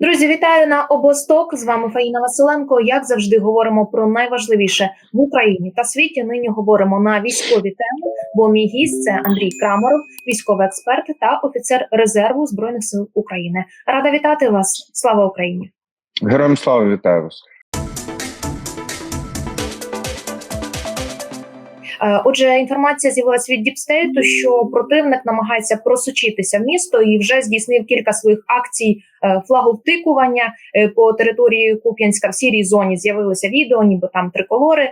Друзі, вітаю на обосток. З вами Фаїна Василенко. Як завжди, говоримо про найважливіше в Україні та світі. Нині говоримо на військові теми. Бо мій гість це Андрій Крамаров, військовий експерт та офіцер резерву збройних сил України. Рада вітати вас. Слава Україні! Героям слава вітаю вас. Отже, інформація з'явилася від Діпстейту, що противник намагається просочитися в місто і вже здійснив кілька своїх акцій е, флаговтикування Е, по території Куп'янська в сірій зоні. З'явилося відео, ніби там триколори е,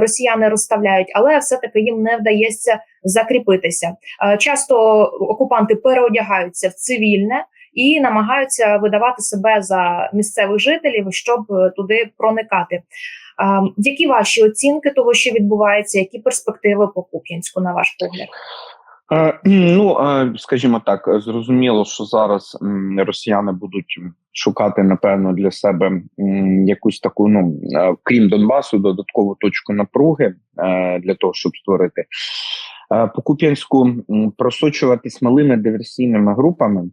росіяни розставляють, але все таки їм не вдається закріпитися. Е, Часто окупанти переодягаються в цивільне. І намагаються видавати себе за місцевих жителів, щоб е, туди проникати. Які ваші оцінки того, що відбувається, які перспективи по Куп'янську, на ваш погляд? Е, ну е, скажімо так, зрозуміло, що зараз росіяни будуть шукати напевно для себе якусь таку, ну е, крім Донбасу, додаткову точку напруги для того, щоб створити по Куп'янську просочуватись малими диверсійними групами.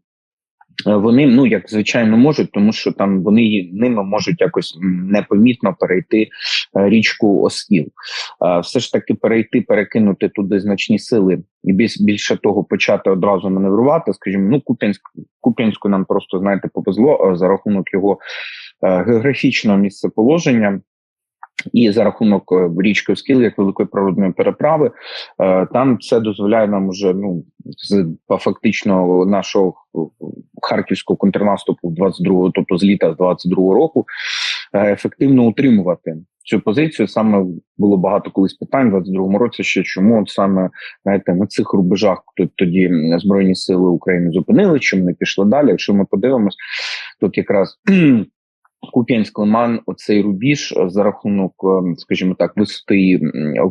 Е, Вони ну як звичайно можуть, тому що там вони ними можуть якось непомітно перейти е, річку Оскіл. Е, Все ж таки перейти, перекинути туди значні сили і більш, більше того почати одразу маневрувати. Скажімо, ну Куп'янськ Куп'янську нам просто знаєте повезло за рахунок його географічного місцеположення. І за рахунок е, річки Оскіл, як великої природної переправи, е, там це дозволяє нам уже ну з фактично нашого е, харківського контрнаступу 22-го, тобто з літа 22-го року, ефективно утримувати цю позицію. Саме було багато колись питань в 22-му році. Ще чому от саме знаєте на цих рубежах тоді збройні сили України зупинили, чому не пішли далі. Якщо ми подивимось, тут якраз. Куп'янськ Лиман, оцей рубіж е, за рахунок, е, скажімо так, висоти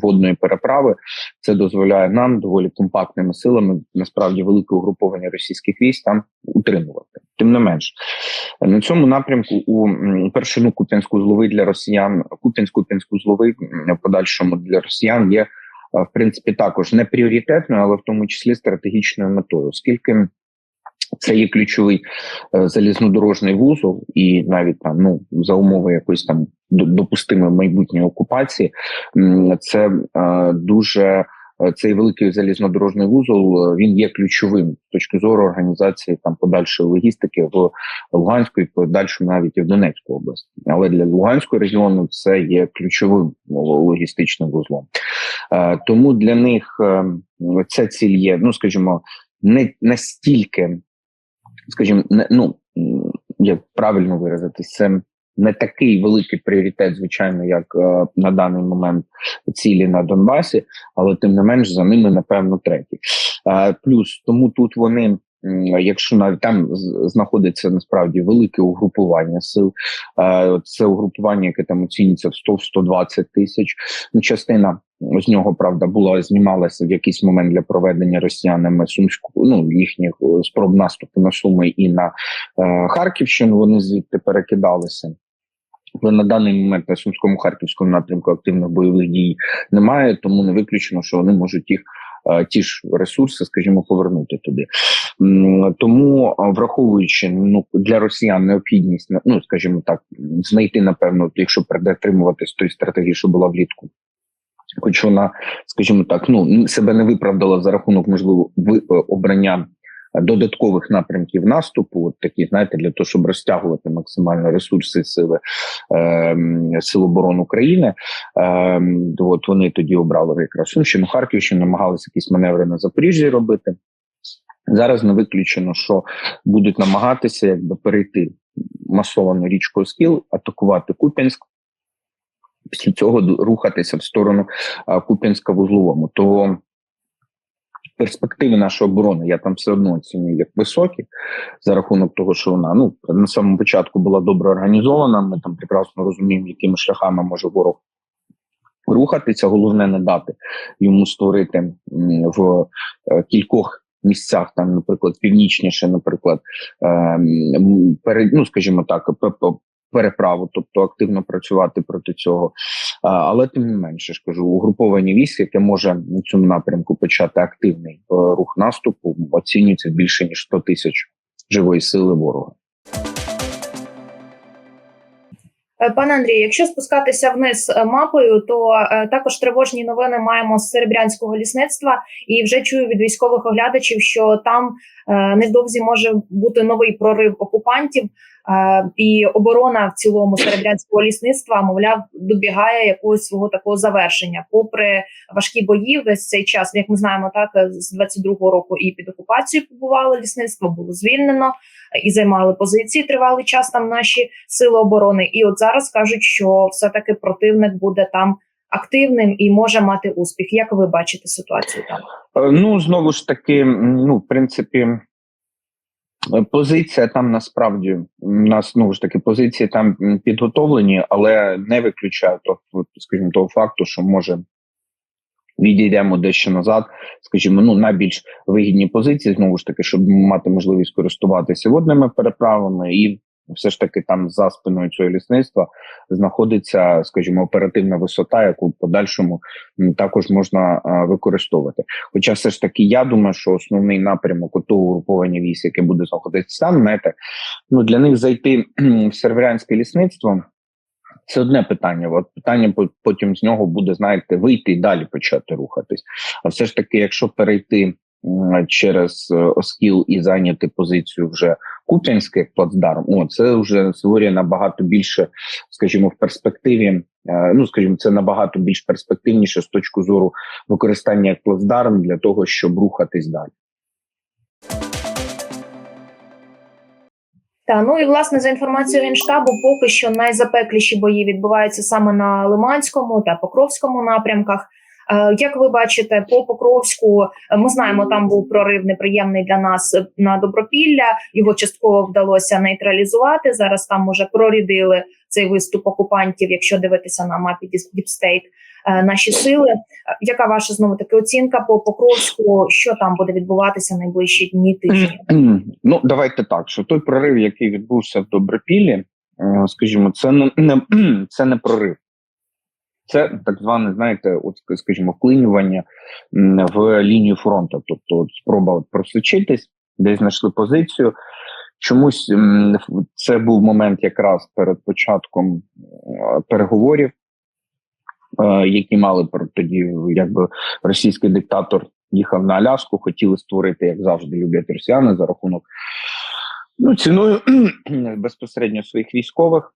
водної переправи, це дозволяє нам доволі компактними силами, насправді велике угруповання російських військ там утримувати. Тим не менш, на цьому напрямку у першину Куп'янську злови для росіян, Куп'янську злови в подальшому для росіян є е, в принципі також не пріоритетною, але в тому числі стратегічною метою, оскільки. Це є ключовий е, залізнодорожний вузол, і навіть там ну за умови якоїсь там до- допустимої майбутньої окупації, це е, дуже е, цей великий залізнодорожний вузол. Він є ключовим з точки зору організації там подальшої логістики в Луганську і навіть і в Донецьку області. Але для Луганського регіону це є ключовим ну, логістичним вузлом. Тому для них ця ціль є, ну скажімо, не настільки скажімо, не ну як правильно виразитись, це не такий великий пріоритет, звичайно, як е, на даний момент цілі на Донбасі, але тим не менш за ними напевно треті. Е, плюс тому тут вони. Якщо навіть там знаходиться насправді велике угрупування сил, е, це угрупування, яке там оцінюється в 100-120 тисяч. Ну, частина з нього правда була знімалася в якийсь момент для проведення росіянами сумську ну їхніх е, спроб наступу на Суми і на е, Харківщину. Вони звідти перекидалися. Але на даний момент на сумському харківському напрямку активних бойових дій немає, тому не виключено, що вони можуть їх е, ті ж ресурси, скажімо, повернути туди. Тому, е, враховуючи ну для росіян необхідність ну, скажімо так, знайти напевно, якщо придатримуватись тої стратегії, що була влітку. Хоч вона, скажімо так, ну себе не виправдала за рахунок можливо е, обрання додаткових напрямків наступу, от такі, знаєте, для того, щоб розтягувати максимально ресурси сили е, сил оборони України. Е, от вони тоді обрали якраз Сумщину, Харківщину, намагалися якісь маневри на Запоріжжі робити. Зараз не виключено, що будуть намагатися якби перейти масовано річку Оскіл, атакувати Куп'янськ. Після цього рухатися в сторону а, Куп'янська вузловому. То перспективи нашої оборони я там все одно оцінюю як високі за рахунок того, що вона ну на самому початку була добре організована. Ми там прекрасно розуміємо, якими шляхами може ворог рухатися. Головне не дати йому створити в е, кількох. Місцях там, наприклад, північніше, наприклад, ем, пере, ну скажімо так, переправу, тобто активно працювати проти цього. Але тим не менше ж кажу, угруповані військ, яке може на цьому напрямку почати активний е, рух наступу, оцінюється більше ніж 100 тисяч живої сили ворога. Е, Пане Андрію, якщо спускатися вниз е, мапою, то також тривожні новини маємо з серебрянського лісництва, і вже чую від військових оглядачів, що там невдовзі може бути новий прорив окупантів, і оборона в цілому серебрянського лісництва, мовляв, добігає якогось свого такого завершення, попри важкі бої весь цей час. Як ми знаємо, так з 22-го року і під окупацією побувало лісництво, було звільнено і займали позиції тривалий час там наші сили оборони. І от зараз кажуть, що все-таки противник буде там активним і може мати успіх. Як ви бачите ситуацію там? Е, Ну знову ж таки, ну в принципі, позиція там насправді у нас знову ж таки позиції там підготовлені, але не виключаю то, скажімо, того факту, що може відійдемо дещо назад, скажімо, ну на більш вигідні позиції, знову ж таки, щоб мати можливість користуватися водними переправами і. Все ж таки, там за спиною цього лісництва знаходиться, скажімо, оперативна висота, яку в подальшому також можна використовувати. Хоча, все ж таки, я думаю, що основний напрямок того угруповання військ, яке буде знаходитися там, знаєте, ну для них зайти в серверянське лісництво. Це одне питання. От питання по- потім з нього буде, знаєте, вийти і далі почати рухатись. А все ж таки, якщо перейти через е, Оскіл і зайняти позицію вже Куп'янський плацдарм, о, це вже створює набагато більше, скажімо, в перспективі. е, Ну, скажімо, це набагато більш перспективніше з точки зору використання як плацдарм для того, щоб рухатись далі. Та ну і власне за інформацією генштабу, поки що найзапекліші бої відбуваються саме на Лиманському та Покровському напрямках. Е, Як ви бачите, по Покровську е, ми знаємо, там був прорив неприємний для нас е, на Добропілля. Його частково вдалося нейтралізувати. Зараз там уже прорядили цей виступ окупантів, якщо дивитися на мапі е, наші сили. Яка ваша знову таки оцінка по Покровську? Що там буде відбуватися найближчі дні тижні? Ну, давайте так, що той прорив, який відбувся в Добропіллі, скажімо, це не, не це не прорив. Це так зване, знаєте, от скажімо, вклинювання в лінію фронту. Тобто, от спроба от просочитись, десь знайшли позицію. Чомусь це був момент якраз перед початком переговорів, е, які мали тоді, якби російський диктатор їхав на Аляску, хотіли створити, як завжди, люблять росіяни за рахунок ну, ціною безпосередньо своїх військових.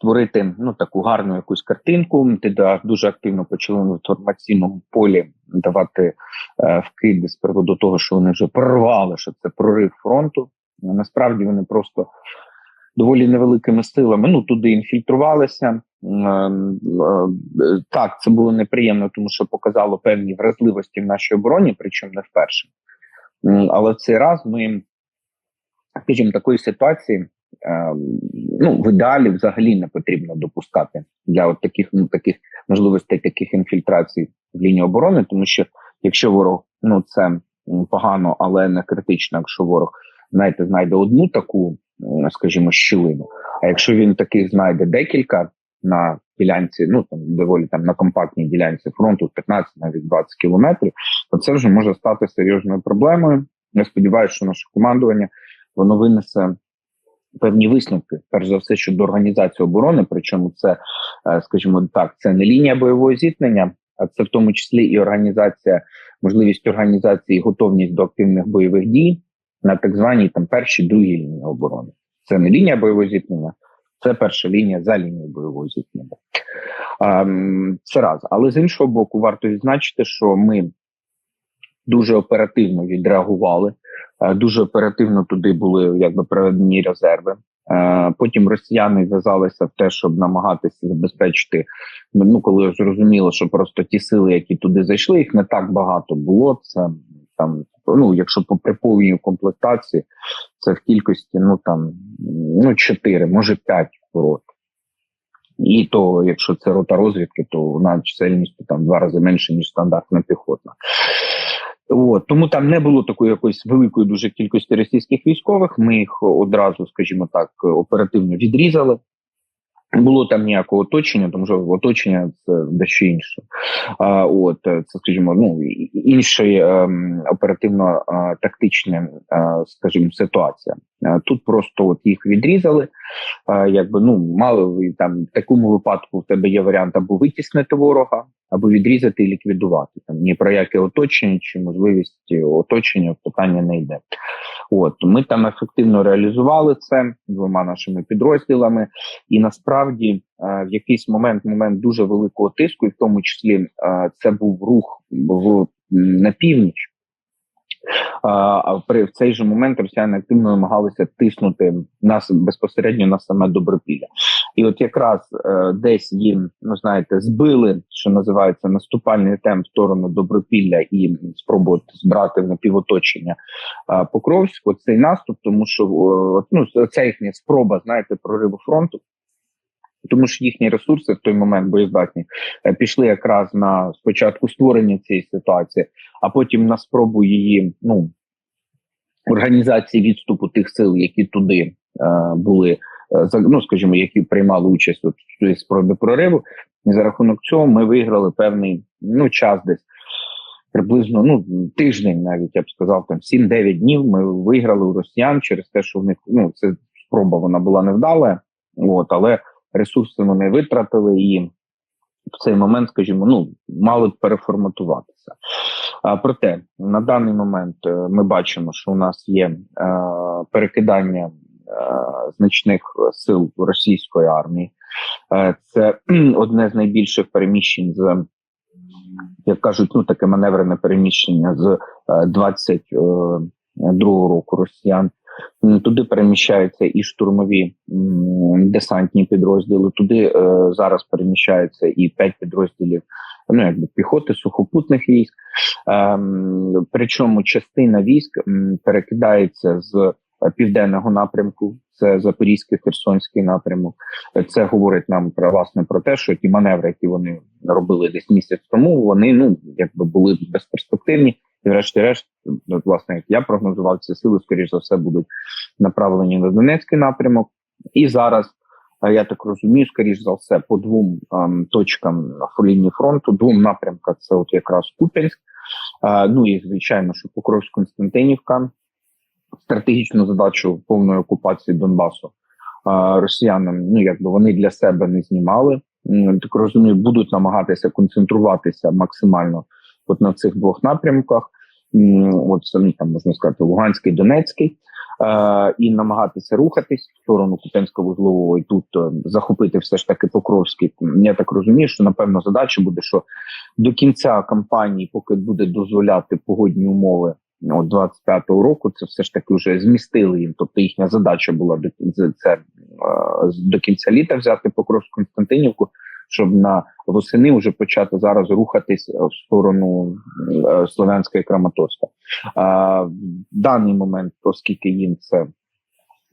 Створити ну таку гарну якусь картинку. Ти да, дуже активно почали в інформаційному полі давати е, вкиди з приводу того, що вони вже прорвали, що це прорив фронту. Ну, Насправді вони просто доволі невеликими силами ну туди інфільтрувалися. Е, е, Так, це було неприємно, тому що показало певні вразливості в нашій обороні, причому не вперше. Але в цей раз ми, скажімо, такої ситуації. Е, Ну, в ідеалі взагалі не потрібно допускати для от таких ну таких можливостей, таких інфільтрацій в лінії оборони, тому що якщо ворог ну це погано, але не критично, якщо ворог знаєте, знайде одну таку, скажімо, щілину. А якщо він таких знайде декілька на ділянці, ну там доволі там на компактній ділянці фронту 15 навіть 20 кілометрів, то це вже може стати серйозною проблемою. Я сподіваюся, що наше командування воно винесе певні висновки, перш за все щодо організації оборони. Причому це, е, скажімо так, це не лінія бойового зіткнення, а це в тому числі і організація, можливість організації, готовність до активних бойових дій на так званій там першій другій лінії оборони. Це не лінія бойового зіткнення, це перша лінія за лінією бойового зіткнення. Це раз. Але з іншого боку, варто відзначити, що ми дуже оперативно відреагували. Е, Дуже оперативно туди були якби проведені резерви. Е, Потім росіяни в'язалися в те, щоб намагатися забезпечити. Ну коли зрозуміло, що просто ті сили, які туди зайшли, їх не так багато було. Це там, ну якщо по приповній комплектації, це в кількості ну там ну 4, може 5 рот. І то, якщо це рота розвідки, то вона чисельністю там два рази менше ніж стандартна піхотна. От тому там не було такої якоїсь великої дуже кількості російських військових. Ми їх одразу, скажімо так, оперативно відрізали. Було там ніякого оточення, тому що оточення це дещо інше. А, От е, це, скажімо, ну інша ем, оперативно-тактична, скажімо, ситуація. Е, Тут просто от їх відрізали. Е, Якби ну мало там в такому випадку в тебе є варіант або витіснити ворога, або відрізати і ліквідувати. Там ні про яке оточення чи можливість оточення питання не йде. От ми там ефективно реалізували це двома нашими підрозділами, і насправді е, в якийсь момент момент дуже великого тиску, і в тому числі це був рух в на північ. А при в цей же момент росіяни активно намагалися тиснути нас безпосередньо на саме добропілля, і от якраз е, десь їм ну знаєте збили, що називається наступальний темп в сторону добропілля і спробувати збрати в напівоточення е, Покровську цей наступ, тому що е, ну це їхня спроба, знаєте, прориву фронту. Тому що їхні ресурси в той момент боєздатні е, пішли якраз на спочатку створення цієї ситуації, а потім на спробу її ну організації відступу тих сил, які туди е, були, е, ну скажімо, які приймали участь у цій спробі прориву. І за рахунок цього ми виграли певний ну час десь. Приблизно ну тиждень, навіть я б сказав, там 7-9 днів. Ми виграли у росіян через те, що в них ну це спроба вона була невдала, от але ресурси вони витратили і в цей момент, скажімо, ну мали б переформатуватися. А, проте на даний момент е, ми бачимо, що у нас є е, перекидання е, значних сил російської армії. Е, це одне з найбільших переміщень з. Як кажуть, ну таке маневрене переміщення з е, 22 року росіян. Туди переміщаються і штурмові десантні підрозділи. Туди е, зараз переміщаються і п'ять підрозділів ну якби піхоти сухопутних військ. Ем, причому частина військ перекидається з е, південного напрямку. Це Запорізький Херсонський напрямок. Це говорить нам про власне про те, що ті маневри, які вони робили десь місяць тому, вони ну якби були безперспективні. І врешті-решт, от, власне, як я прогнозував, ці сили, скоріш за все, будуть направлені на Донецький напрямок. І зараз, е, я так розумію, скоріш за все, по двом ем, точкам на лінії фронту, двом напрямкам це от якраз Куп'янськ. Е, ну і звичайно, що Покровськ Константинівка. Стратегічну задачу повної окупації Донбасу е, росіянам, ну якби вони для себе не знімали. Так розумію, будуть намагатися концентруватися максимально от на цих двох напрямках. От самі там можна сказати, Луганський, Донецький, е, і намагатися рухатись в сторону Купенського вузлового і тут е, захопити все ж таки Покровський. Я так розумію, що напевно задача буде, що до кінця кампанії, поки буде дозволяти погодні умови. От 25-го року це все ж таки вже змістили їм. Тобто їхня задача була до кінця це е, до кінця літа взяти Покровську Константинівку, щоб на восени вже почати зараз рухатись е, в сторону е, Слов'янська і Краматорська. А, в даний момент, оскільки їм це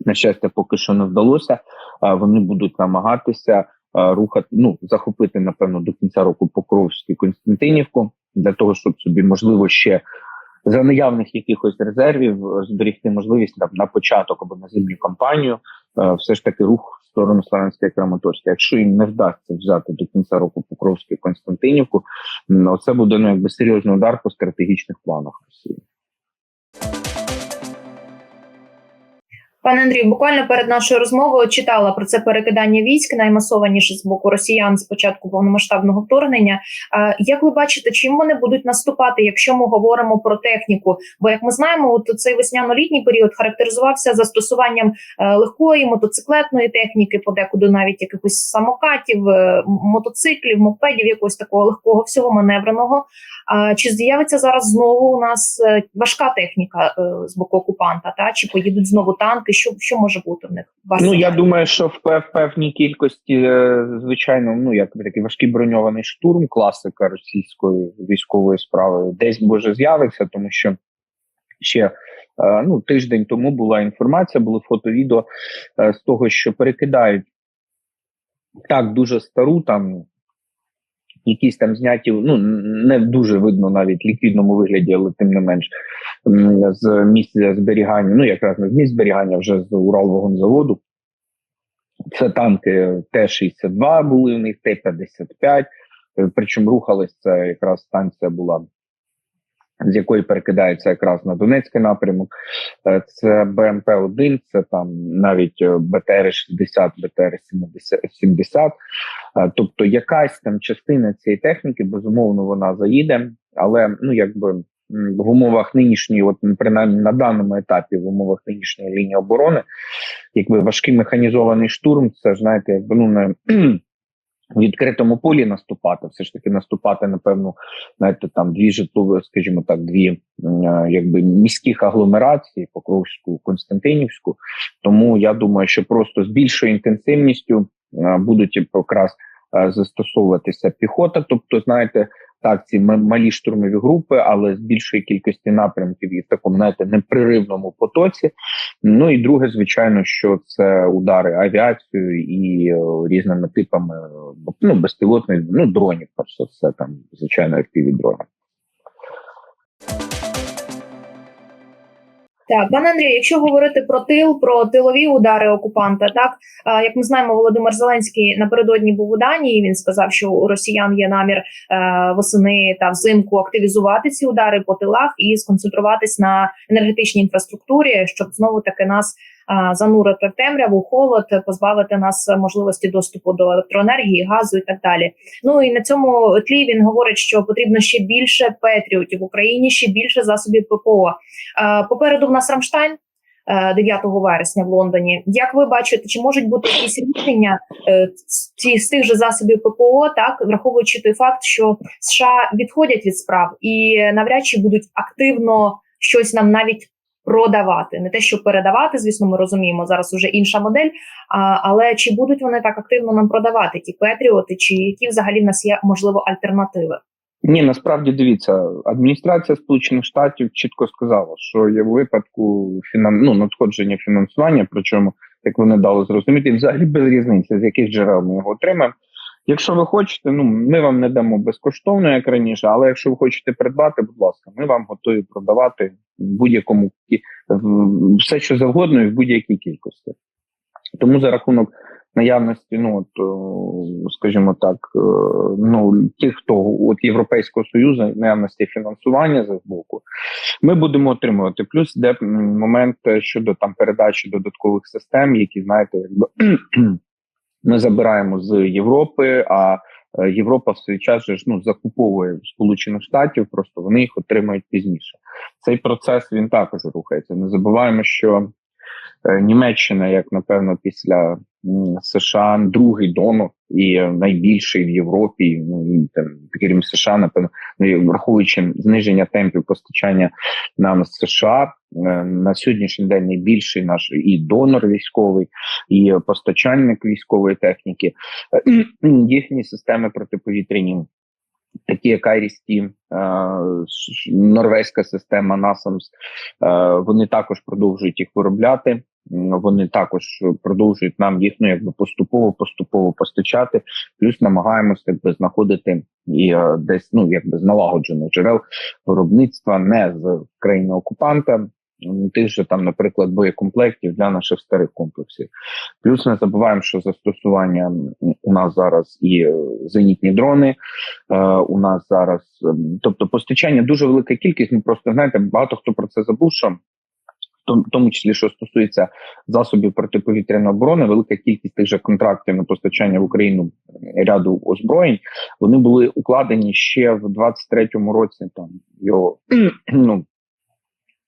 на щастя поки що не вдалося, вони будуть намагатися рухати, ну захопити напевно до кінця року Покровську Константинівку для того, щоб собі можливо ще за наявних якихось резервів зберігти можливість там, на початок або на зимню кампанію, е, все ж таки рух в сторону Славянська і Краматорська. Якщо їм не вдасться взяти до кінця року Покровську і Константинівку, це буде ну якби серйозний удар по стратегічних планах Росії. Пане Андрію, буквально перед нашою розмовою читала про це перекидання військ наймасованіше з боку росіян з початку повномасштабного вторгнення. Е, Як ви бачите, чим вони будуть наступати, якщо ми говоримо про техніку? Бо як ми знаємо, от цей весняно-літній період характеризувався застосуванням е, легкої мотоциклетної техніки, подекуди навіть якихось самокатів, е, мотоциклів, мопедів, якогось такого легкого всього маневреного. А чи з'явиться зараз знову у нас е, важка техніка з боку окупанта? Та чи поїдуть знову танки? Що, що може бути в них? Вас Ну я думаю, що в певній кількості, е, звичайно, ну як такий важкий броньований штурм, класика російської військової справи, десь може з'явиться, тому що ще е, ну тиждень тому була інформація, були фото, відео е, з того, що перекидають так дуже стару там. Якісь там зняті, ну не дуже видно навіть ліквідному вигляді, але тим не менш з місця зберігання, ну якраз не з місць зберігання, вже з Уралвагонзаводу. Це танки Т-62 були у них, Т-55. е, Причому рухалась це якраз станція була з якої перекидається якраз на Донецький напрямок. Е, Це БМП 1 це там навіть е, БТР 60, БТР 70, 70. Е, Тобто, якась там частина цієї техніки, безумовно, вона заїде, але ну якби в умовах нинішньої, от принаймні на даному етапі, в умовах нинішньої лінії оборони, якби важкий механізований штурм, це знаєте, якби ну не в відкритому полі наступати, все ж таки наступати, напевно, знаєте, там дві житлові, скажімо так, дві е, якби міських агломерації, Покровську, Константинівську. Тому я думаю, що просто з більшою інтенсивністю е, будуть якраз е, застосовуватися піхота. Тобто, знаєте, так, ці малі штурмові групи, але з більшої кількості напрямків і в такому знаєте, непреривному потоці. Ну і друге, звичайно, що це удари авіацією і е, різними типами ну, безпілотних ну, дронів, перш за все, там, звичайно, fpv Так, пане Андрію, якщо говорити про тил, про тилові удари окупанта, так як ми знаємо, Володимир Зеленський напередодні був у Данії. Він сказав, що у росіян є намір е, восени та взимку активізувати ці удари по тилах і сконцентруватись на енергетичній інфраструктурі, щоб знову таки нас занурити в темряву, холод, позбавити нас можливості доступу до електроенергії, газу і так далі. Ну і на цьому тлі він говорить, що потрібно ще більше петріотів в Україні, ще більше засобів ППО. Е, Попереду в нас Рамштайн. е, 9 вересня в Лондоні. Як ви бачите, чи можуть бути якісь рішення е, з тих же засобів ППО, так враховуючи той факт, що США відходять від справ і навряд чи будуть активно щось нам навіть продавати, не те, що передавати, звісно, ми розуміємо зараз уже інша модель. А, але чи будуть вони так активно нам продавати ті петріоти, чи які взагалі в нас є можливо альтернативи? Ні, насправді дивіться, адміністрація Сполучених Штатів чітко сказала, що є в випадку фінан... ну, надходження фінансування, причому як вони дали зрозуміти, взагалі без різниці, з яких джерел ми його отримаємо. Якщо ви хочете, ну ми вам не дамо безкоштовно, як раніше, але якщо ви хочете придбати, будь ласка, ми вам готові продавати в будь-якому все, що завгодно, і в будь-якій кількості. Тому за рахунок наявності, ну от, скажімо так, е, ну тих, хто от Європейського союзу, наявності фінансування з боку, ми будемо отримувати. Плюс де момент е, щодо там передачі додаткових систем, які знаєте, якби ми забираємо з Європи. А е, Європа в свій час ж ну закуповує Сполучених Штатів, просто вони їх отримають пізніше. Цей процес він також рухається. Не забуваємо, що е, Німеччина, як напевно, після США, другий донор і найбільший в Європі. Ну і там крім США, напевно, ну, враховуючи зниження темпів постачання нам з США е, на сьогоднішній день найбільший наш і донор військовий, і постачальник військової техніки, Е, їхні системи протиповітряні. Такі як Айрісті, е, норвезька система е, вони також продовжують їх виробляти. Вони також продовжують нам їх ну, якби поступово поступово постачати. Плюс намагаємося якби знаходити і е, десь ну якби налагоджених джерел виробництва не з країни окупанта. Тих же там, наприклад, боєкомплектів для наших старих комплексів. Плюс не забуваємо, що застосування у нас зараз і е, зенітні дрони. Е, у нас зараз, тобто постачання дуже велика кількість. Ну просто знаєте, багато хто про це забув, що в тому- числі, що стосується засобів протиповітряної оборони, велика кількість тих же контрактів на постачання в Україну е, ряду озброєнь, вони були укладені ще в 23-му році. Там його ну.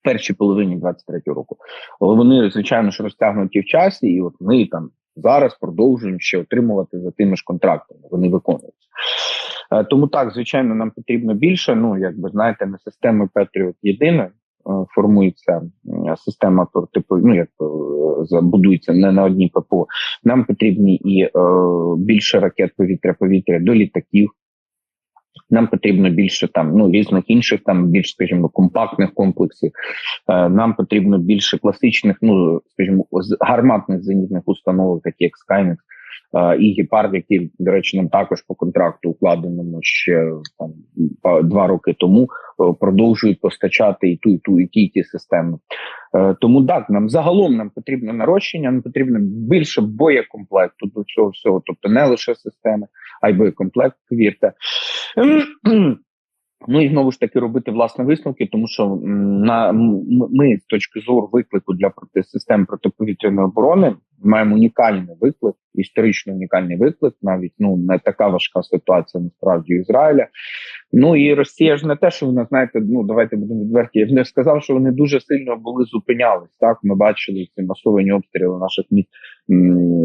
Першій половині 23-го року, але вони звичайно ж розтягнуті в часі, і от ми там зараз продовжуємо ще отримувати за тими ж контрактами. Вони виконуються. Е, Тому так, звичайно, нам потрібно більше. Ну, якби знаєте, не системи єдине е, формується е, система про типу, ну як е, забудується не на одній ППО. Нам потрібні і е, більше ракет повітря-повітря до літаків. Нам потрібно більше там ну різних інших, там більш, скажімо, компактних комплексів. Нам потрібно більше класичних, ну скажімо, гарматних зенітних установок, такі як Skynex і Гепард, які, до речі, нам також по контракту укладеному ще там два роки тому е, продовжують постачати і ту, і ту, і ті, і ті системи. Е, Тому так, нам загалом нам потрібно нарощення, нам потрібно більше боєкомплекту до цього всього, тобто не лише системи, а й боєкомплект, повірте. Ну і знову ж таки робити власне висновки, тому що на ми з точки зору виклику для систем протиповітряної оборони маємо унікальний виклик, історично унікальний виклик. Навіть ну не така важка ситуація насправді Ізраїля. Ну і Росія ж не те, що вона знаєте, ну давайте будемо відверті. Я б не сказав, що вони дуже сильно були зупинялись. Так ми бачили ці масовані обстріли наших міст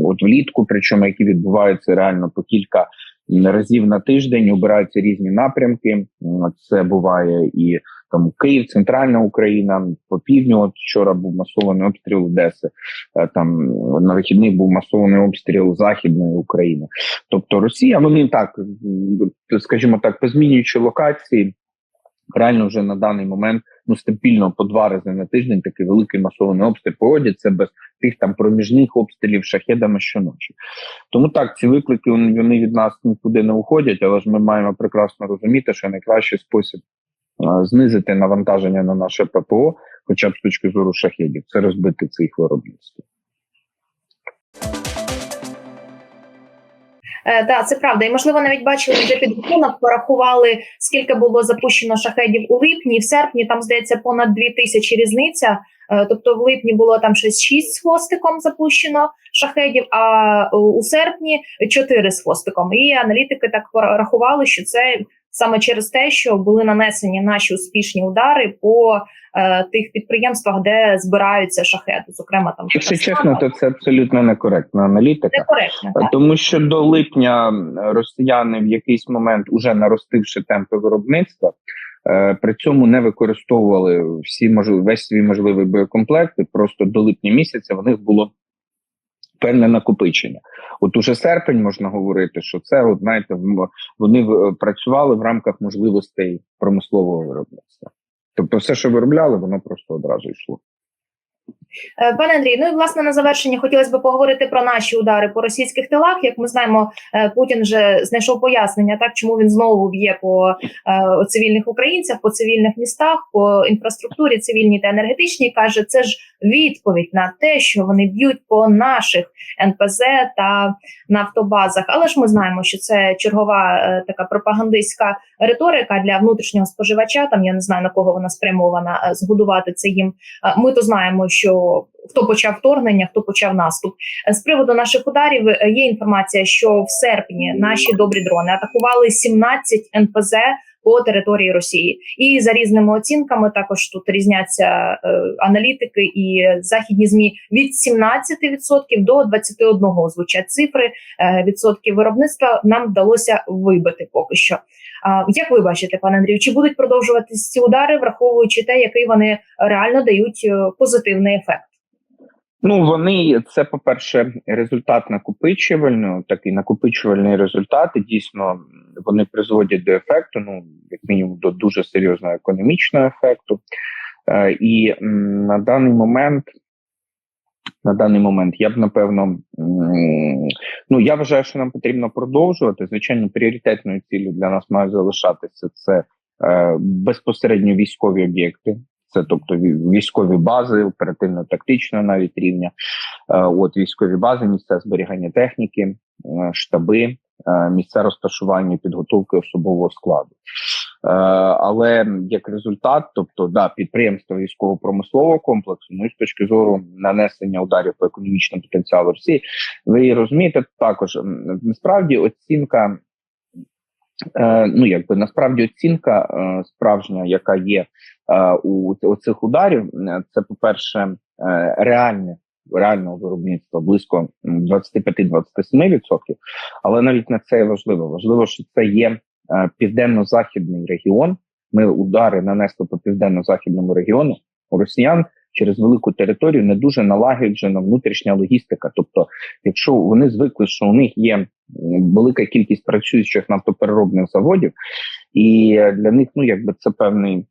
от влітку, причому які відбуваються реально по кілька разів на тиждень. Обираються різні напрямки. Це буває і там Київ, центральна Україна, по півдню. От вчора був масований обстріл Одеси. Е, Там на вихідних був масований обстріл Західної України. Тобто Росія, вони так, скажімо так, по змінюючи локації, реально вже на даний момент ну стабільно по два рази на тиждень такий великий масований обстріл проводять це без тих там проміжних обстрілів шахедами щоночі. Тому так, ці виклики вони від нас нікуди не уходять, але ж ми маємо прекрасно розуміти, що найкращий спосіб знизити навантаження на наше ППО, хоча б з точки зору шахедів, це розбити це їх. Е, Так, це правда. І можливо, навіть бачили вже підрахунок, порахували, скільки було запущено шахедів у липні, в серпні там здається понад 2 тисячі різниця. Е, Тобто в липні було там щось 6 з хвостиком запущено шахедів, а е, у серпні 4 з хвостиком. І аналітики так порахували, що це саме через те, що були нанесені наші успішні удари по е, тих підприємствах, де збираються шахеди, зокрема там Якщо Татарстан. чесно, то це абсолютно некоректна аналітика. некоректно. Так? Тому що до липня росіяни в якийсь момент, уже наростивши темпи виробництва, е, при цьому не використовували всі можливі весь свій можливий боєкомплект. Просто до липня місяця в них було певне накопичення. От уже серпень можна говорити, що це от знаєте, вони працювали в рамках можливостей промислового виробництва. Тобто, все, що виробляли, воно просто одразу йшло. Е, Пане Андрій, ну і власне на завершення хотілося б поговорити про наші удари по російських тилах. Як ми знаємо, е, Путін вже знайшов пояснення, так чому він знову б'є по е, цивільних українцях, по цивільних містах, по інфраструктурі цивільній та енергетичній. каже, це ж відповідь на те, що вони б'ють по наших НПЗ та нафтобазах. Але ж ми знаємо, що це чергова така пропагандистська риторика для внутрішнього споживача. Там я не знаю на кого вона спрямована збудувати це їм Ми то знаємо, що хто почав вторгнення, хто почав наступ. З приводу наших ударів е, є інформація, що в серпні наші добрі дрони атакували 17 НПЗ по території Росії, і за різними оцінками також тут різняться е, аналітики і західні змі від 17% до 21% звучать цифри е, відсотків виробництва. Нам вдалося вибити поки що. А як ви бачите, пане Андрію, чи будуть продовжуватись ці удари, враховуючи те, який вони реально дають е, позитивний ефект? Ну вони це по перше, результат накопичувальний, такий накопичувальний результат. І дійсно вони призводять до ефекту. Ну як мінімум до дуже серйозного економічного ефекту. Е, і на даний момент. На даний момент я б напевно ну я вважаю, що нам потрібно продовжувати. Звичайно, пріоритетною ціллю для нас має залишатися це е, безпосередньо військові об'єкти. Це тобто військові бази оперативно-тактичного навіть рівня, е, от військові бази, місця зберігання техніки, е, штаби, е, місця розташування підготовки особового складу. Але як результат, тобто да, підприємства військово-промислового комплексу, ну і з точки зору нанесення ударів по економічному потенціалу Росії, ви розумієте також насправді оцінка. Е, ну, якби насправді оцінка е, справжня, яка є е, у, цих ударів, це по-перше, е, реальне реального виробництва близько м, 25-27%, але навіть не це важливо. Важливо, що це є південно-західний регіон. Ми удари нанесли по південно-західному регіону у росіян через велику територію не дуже налагоджена внутрішня логістика. Тобто, якщо вони звикли, що у них є велика кількість працюючих нафтопереробних заводів, і для них ну якби це певний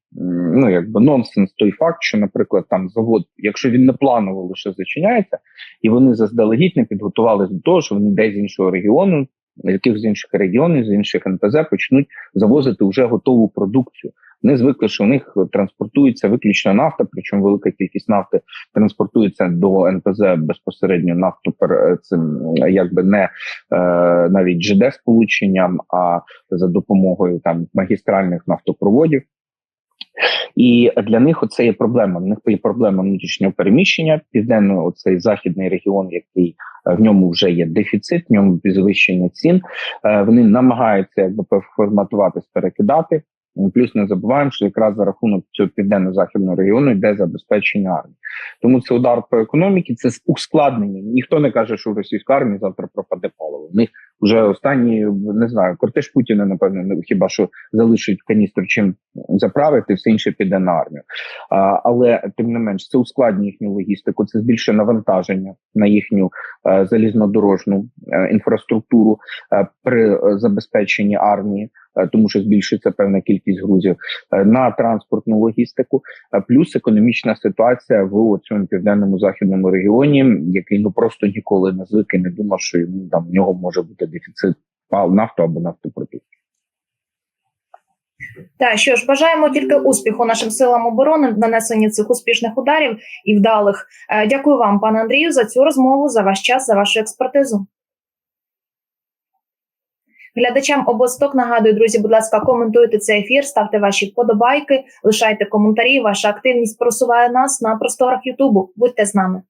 ну якби нонсенс той факт, що, наприклад, там завод, якщо він не планово лише зачиняється, і вони заздалегідь не підготувалися до того, що вони десь з іншого регіону, яких з інших регіонів, з інших НПЗ почнуть завозити вже готову продукцію. Вони звикли, що у них транспортується виключно нафта, причому велика кількість нафти транспортується до НПЗ безпосередньо нафту пер цим якби не е, навіть ЖД сполученням, а за допомогою там магістральних нафтопроводів. І для них оце є проблема. В них є проблема внутрішнього переміщення. Південний оцей західний регіон, який е, в ньому вже є дефіцит, в ньому підвищення цін. Е, Вони намагаються якби переформатуватись, перекидати. Плюс не забуваємо, що якраз за рахунок цього південно-західного регіону йде забезпечення армії. Тому це удар по економіці, це ускладнення. Ніхто не каже, що в російській армії завтра пропаде паливо. В них вже останні не знаю, кортеж Путіна, напевно, хіба що залишить каністру чим заправити, все інше піде на армію. А, але тим не менш, це ускладнює їхню логістику, це збільшує навантаження на їхню е, залізнодорожну е, інфраструктуру е, при забезпеченні армії. Е, Тому що збільшується певна кількість грузів е, на транспортну логістику, е, плюс економічна ситуація в цьому південному західному регіоні, який ну просто ніколи не звик і не думав, що йому там в нього може бути дефіцит нафту або нафтопродуктів. Так, що ж, бажаємо тільки успіху нашим силам оборони в нанесенні цих успішних ударів і вдалих. Дякую вам, пане Андрію, за цю розмову, за ваш час, за вашу експертизу. Глядачам обосток нагадую, друзі, будь ласка, коментуйте цей ефір, ставте ваші вподобайки, лишайте коментарі. Ваша активність просуває нас на просторах Ютубу. Будьте з нами.